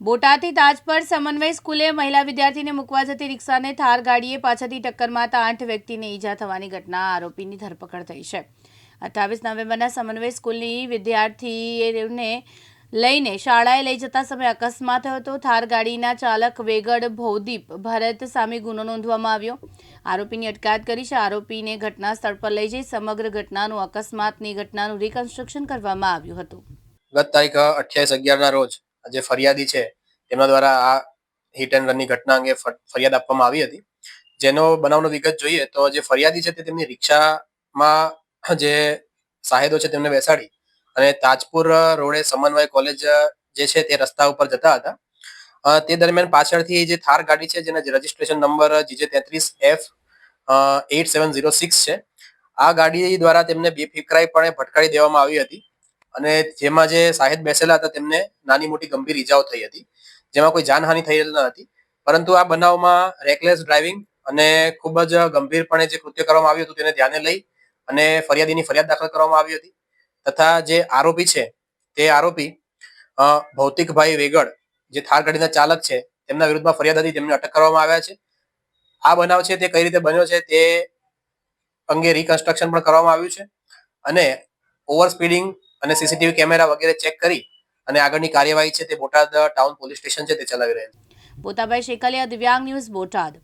બોટાદથી તાજ પર સમન્વય સ્કૂલે મહિલા વિદ્યાર્થીને મૂકવા જતી રિક્ષાને થાર ગાડીએ પાછળથી ટક્કર મારતા આઠ વ્યક્તિને ઈજા થવાની ઘટના આરોપીની ધરપકડ થઈ છે. અઠ્ઠાવીસ નવેમ્બરના સમન્વય સ્કૂલની વિદ્યાર્થીને લઈને શાળાએ લઈ જતા સમયે અકસ્માત થયો હતો. થાર ગાડીના ચાલક વેગડ ભૌદીપ ભરત સામે ગુનો નોંધવામાં આવ્યો. આરોપીની અટકાયત કરી છે. આરોપીને ઘટના સ્થળ પર લઈ જઈ સમગ્ર ઘટનાનું અકસ્માતની ઘટનાનું રિકન્સ્ટ્રક્શન કરવામાં આવ્યું હતું. ગત તારીખ અઠ્યાવીસ અગિયારના રોજ જે ફરિયાદી છે તેમના દ્વારા આ હિટ એન્ડ રનની ઘટના અંગે ફરિયાદ આપવામાં આવી હતી. જેનો બનાવનો વિગત જોઈએ તો જે ફરિયાદી છે તે તેમની રિક્ષામાં જે સાહેદો છે તેમને બેસાડી અને તાજપુર રોડે સમન્વય કોલેજ જે છે તે રસ્તા ઉપર જતા હતા. તે દરમિયાન પાછળથી જે થાર ગાડી છે જેના રજીસ્ટ્રેશન નંબર જીજે તેત્રીસ F eight seven zero six છે, આ ગાડી દ્વારા તેમને બેફિકરાઈપણે ભટકાડી દેવામાં આવી હતી. અને જેમાં જે સાહેબ બેસેલા હતા, તેમને નાની મોટી ગંભીર ઈજાઓ થઈ હતી, જેમાં કોઈ જાનહાનિ થયેલ ન હતી. પરંતુ આ બનાવમાં રેકલેસ ડ્રાઇવિંગ અને ખૂબ જ ગંભીરપણે જે કૃત્ય કરવામાં આવ્યું હતું, તેને ધ્યાને લઈ અને ફરિયાદીની ફરિયાદ દાખલ કરવામાં આવી હતી. તથા જે આરોપી છે, તે આરોપી ભૌતિકભાઈ વેગડ, જે થાર ગાડીના ચાલક છે, તેમના વિરુદ્ધમાં ફરિયાદ હતી, તેમને અટક કરવામાં આવ્યા છે. આ બનાવ છે, તે કઈ રીતે બન્યો છે, તે અંગે રિકન્સ્ટ્રક્શન પણ કરવામાં આવ્યું છે. અને ઓવર સ્પીડિંગ અને સીસીટીવી કેમેરા વગેરે ચેક કરી અને આગળની કાર્યવાહી છે તે બોટાદ ટાઉન પોલીસ સ્ટેશન છે તે ચલાવી રહેલ છે. પોતાભાઈ શેકલિયા દિવ્યાંગ ન્યૂઝ, બોટાદ.